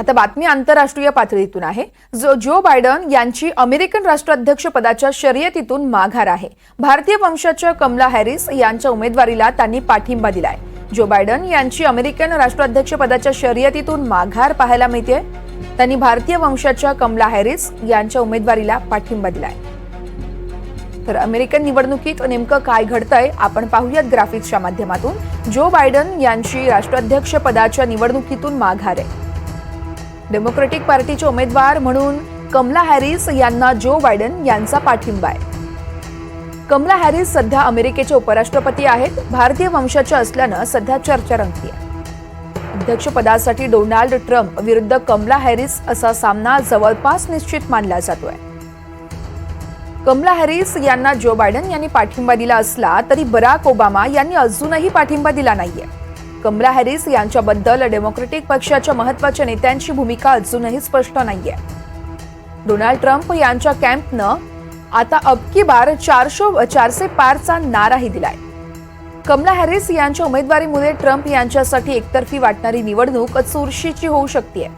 आता बातमी आंतरराष्ट्रीय पातळीतून आहे. जो जो बायडन यांची अमेरिकन राष्ट्राध्यक्ष पदाच्या शर्यतीतून माघार आहे. भारतीय वंशाच्या कमला हॅरिस यांच्या उमेदवारीला त्यांनी पाठिंबा दिलाय. जो बायडन यांची अमेरिकन राष्ट्राध्यक्ष पदाच्या शर्यतीतून माघार पाहायला मिळते त्यांनी भारतीय वंशाच्या कमला हॅरिस यांच्या उमेदवारीला पाठिंबा दिलाय. तर अमेरिकन निवडणुकीत नेमकं काय घडतंय आपण पाहूयात ग्राफिक्सच्या माध्यमातून. जो बायडन यांची राष्ट्राध्यक्ष पदाच्या निवडणुकीतून माघार आहे. डेमोक्रेटिक पार्टीचे उमेदवार म्हणून कमला हॅरिस यांना जो बायडन यांचा पाठिंबा आहे. कमला हॅरिस सध्या अमेरिकेचे उपराष्ट्रपती आहेत भारतीय वंशाच्या असल्यानं सध्या चर्चा रंगली आहे अध्यक्षपदासाठी डोनाल्ड ट्रम्प विरुद्ध कमला हॅरिस असा सामना जवळपास निश्चित मानला जातोय. कमला हॅरिस यांना जो बायडन यांनी पाठिंबा दिला असला तरी बराक ओबामा यांनी अजूनही पाठिंबा दिला नाहीये. कमला हॅरिस यांच्याबद्दल डेमोक्रेटिक पक्षाच्या महत्त्वाच्या नेत्यांची भूमिका अजूनही स्पष्ट नाहीये. डोनाल्ड ट्रम्प यांच्या कॅम्पनं आता अबकी बार चारशे चारशे पारचा नाराही दिलाय. कमला हॅरिस यांच्या उमेदवारीमुळे ट्रम्प यांच्यासाठी एकतर्फी वाटणारी निवडणूक चुरशीची होऊ शकते